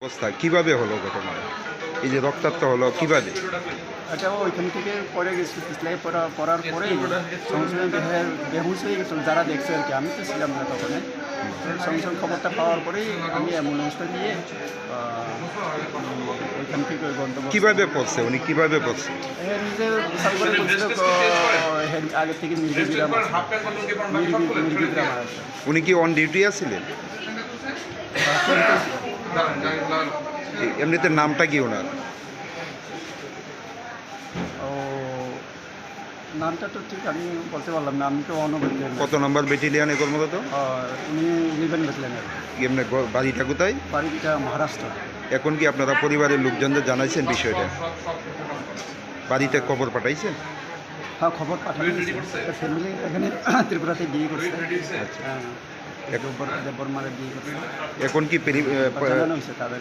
অবস্থা? কীভাবে হলো ঘটনা? এই যে রক্তাক্ত হলো কীভাবে? এটা ওইখান থেকে পরে গেছি পিছলাই পড়া পড়ার পরেই সঙ্গে বেহুশ হয়ে গেছিল যারা দেখছে আর কি আমি তো ছিলাম না তখন। সঙ্গে সঙ্গে খবরটা পাওয়ার পরেই আমি অ্যাম্বুলেন্সটা আহ, ওইখান থেকে ওই গন্তব্য কীভাবে পড়ছে? উনি কীভাবে পড়ছে? নিজে বিশাল করে বলছিল তো, হ্যাঁ, আগে থেকে নির্বিরাম আছে। নির্বি- নির্বিরাম আছে। উনি কি অন ডিউটি আছিলেন? এমনিতে নামটা কি ওনার? ও নামটা তো ঠিক আমি বলতে পারলাম না আমি তো অনবদ্য কত নম্বর বেটালিয়ানে কর্মরত? উনি ইলেভেন কি। এমনি বাড়িটা কোথায়? বাড়িটা মহারাষ্ট্র। এখন কি আপনারা পরিবারের লোকজনদের জানাইছেন বিষয়টা? বাড়িতে খবর পাঠাইছেন? হ্যাঁ খবর পাঠানো ফ্যামিলি এখানে ত্রিপুরাতে বিয়ে করছে। হ্যাঁ। বিয়ে করছে এখন কি তাদের